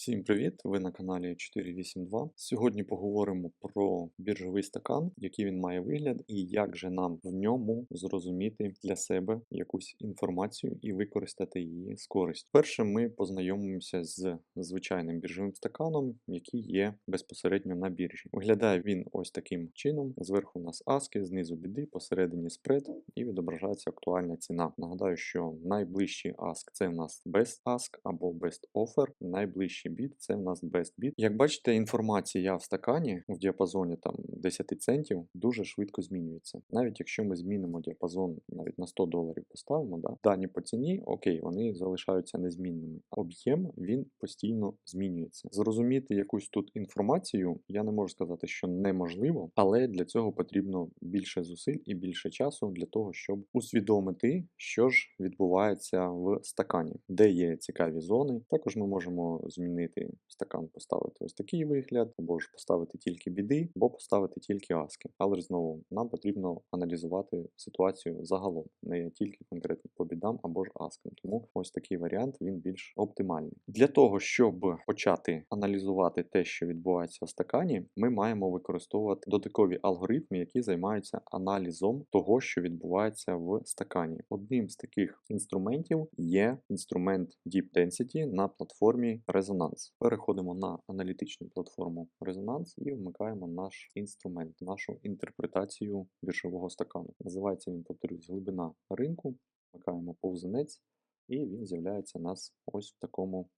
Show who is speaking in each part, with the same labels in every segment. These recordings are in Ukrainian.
Speaker 1: Всім привіт! Ви на каналі 482. Сьогодні поговоримо про біржовий стакан, який він має вигляд, і як же нам в ньому зрозуміти для себе якусь інформацію і використати її з користю. Перше, ми познайомимося з звичайним біржовим стаканом, який є безпосередньо на біржі. Виглядає він ось таким чином: зверху у нас аски, знизу біди, посередині спред, і відображається актуальна ціна. Нагадаю, що найближчий аск це в нас best ask або best offer. Найближчий біт це в нас best bid. Як бачите, інформація в стакані в діапазоні там 10 центів дуже швидко змінюється. Навіть якщо ми змінимо діапазон навіть на 100 доларів поставимо, да, дані по ціні, окей, вони залишаються незмінними. Об'єм він постійно змінюється. Зрозуміти якусь тут інформацію, я не можу сказати, що неможливо, але для цього потрібно більше зусиль і більше часу для того, щоб усвідомити, що ж відбувається в стакані, де є цікаві зони. Також ми можемо змінити стакан, поставити ось такий вигляд, або ж поставити тільки біди, або поставити тільки аски. Але ж знову нам потрібно аналізувати ситуацію загалом, не тільки конкретно бідам або ж аскам. Тому ось такий варіант він більш оптимальний. Для того, щоб почати аналізувати те, що відбувається в стакані, ми маємо використовувати додаткові алгоритми, які займаються аналізом того, що відбувається в стакані. Одним з таких інструментів є інструмент Deep Density на платформі Resonance. Переходимо на аналітичну платформу Resonance і вмикаємо наш інструмент, нашу інтерпретацію біржового стакану. Називається він, повторюсь, глибина ринку. Вмикаємо повзунець, і він з'являється у нас ось в такому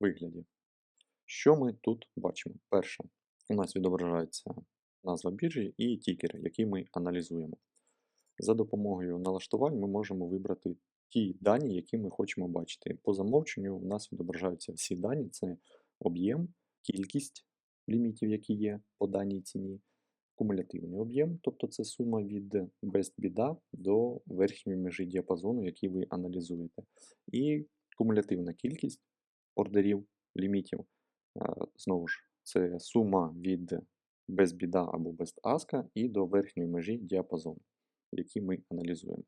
Speaker 1: вигляді. Що ми тут бачимо? Перше, у нас відображається назва біржі і тікери, які ми аналізуємо. За допомогою налаштувань ми можемо вибрати ті дані, які ми хочемо бачити. По замовченню у нас відображаються всі дані: це об'єм, кількість лімітів, які є по даній ціні, кумулятивний об'єм, тобто це сума від best біда до верхньої межі діапазону, який ви аналізуєте. І кумулятивна кількість ордерів, лімітів. Знову ж, це сума від без біда або без аска і до верхньої межі діапазону, який ми аналізуємо.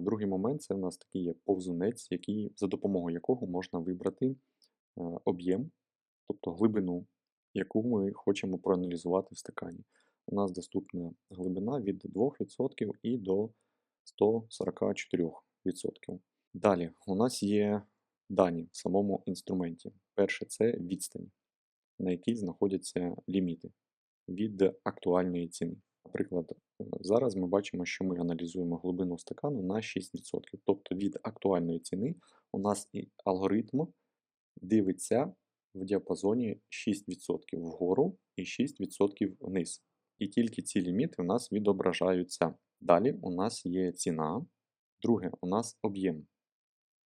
Speaker 1: Другий момент це у нас такий є повзунець, який, за допомогою якого можна вибрати об'єм, тобто глибину, яку ми хочемо проаналізувати в стакані. У нас доступна глибина від 2% і до 144%. Далі у нас є дані в самому інструменті. Перше це відстань, на якій знаходяться ліміти від актуальної ціни. Наприклад, зараз ми бачимо, що ми аналізуємо глибину стакану на 6%. Тобто від актуальної ціни у нас і алгоритм дивиться в діапазоні 6% вгору і 6% вниз. І тільки ці ліміти у нас відображаються. Далі у нас є ціна. Друге, у нас об'єм.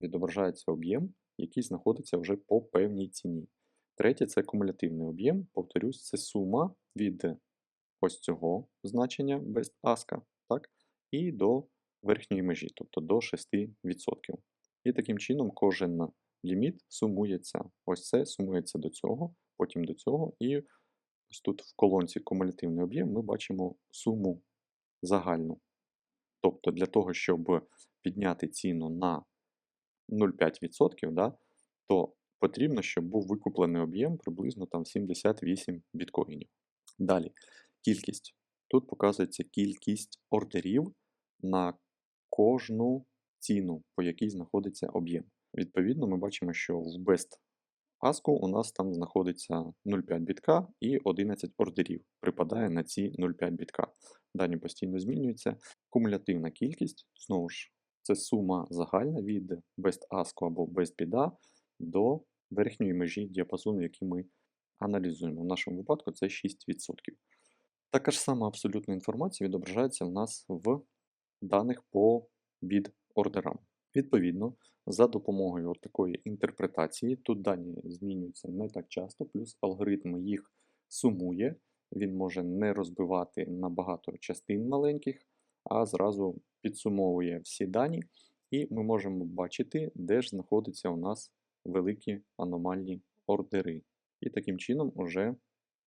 Speaker 1: Відображається об'єм, який знаходиться вже по певній ціні. Третє це кумулятивний об'єм. Повторюсь, це сума від ось цього значення без аска, так, і до верхньої межі, тобто до 6%. І таким чином кожен ліміт сумується. Ось це сумується до цього, потім до цього. І ось тут в колонці кумулятивний об'єм ми бачимо суму загальну. Тобто для того, щоб підняти ціну на 0,5%, да, то потрібно, щоб був викуплений об'єм приблизно там 78 біткоїнів. Далі, кількість. Тут показується кількість ордерів на кожну ціну, по якій знаходиться об'єм. Відповідно, ми бачимо, що в Best Ask у нас там знаходиться 0,5 бітка і 11 ордерів. Припадає на ці 0,5 бітка. Дані постійно змінюються. Кумулятивна кількість, знову ж, це сума загальна від Best Ask або Best Біда до верхньої межі діапазону, який ми аналізуємо. В нашому випадку це 6%. Така ж сама абсолютна інформація відображається в нас в даних по бід-ордерам. Відповідно, за допомогою от такої інтерпретації, тут дані змінюються не так часто, плюс алгоритм їх сумує, він може не розбивати на багато частин маленьких, а зразу підсумовує всі дані, і ми можемо бачити, де ж знаходяться у нас великі аномальні ордери. І таким чином вже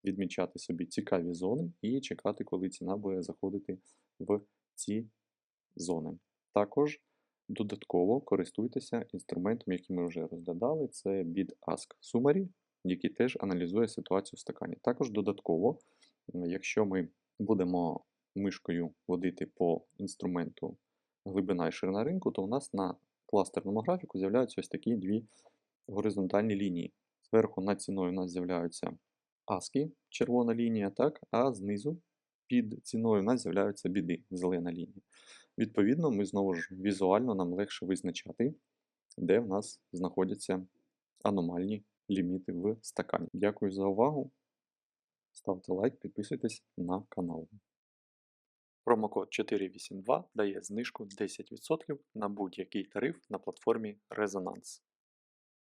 Speaker 1: відмічати собі цікаві зони і чекати, коли ціна буде заходити в ці зони. Також додатково користуйтеся інструментом, який ми вже розглядали, це Bid Ask Summary. який теж аналізує ситуацію в стакані. Також додатково, якщо ми будемо мишкою водити по інструменту глибина і ширина ринку, то у нас на кластерному графіку з'являються ось такі дві горизонтальні лінії. Зверху над ціною у нас з'являються аски, червона лінія, так, а знизу під ціною у нас з'являються біди, зелена лінія. Відповідно, ми знову ж візуально нам легше визначати, де в нас знаходяться аномальні ліміти в стакані. Дякую за увагу. Ставте лайк, підписуйтесь на канал. Промокод 482 дає знижку 10% на будь-який тариф на платформі Резонанс.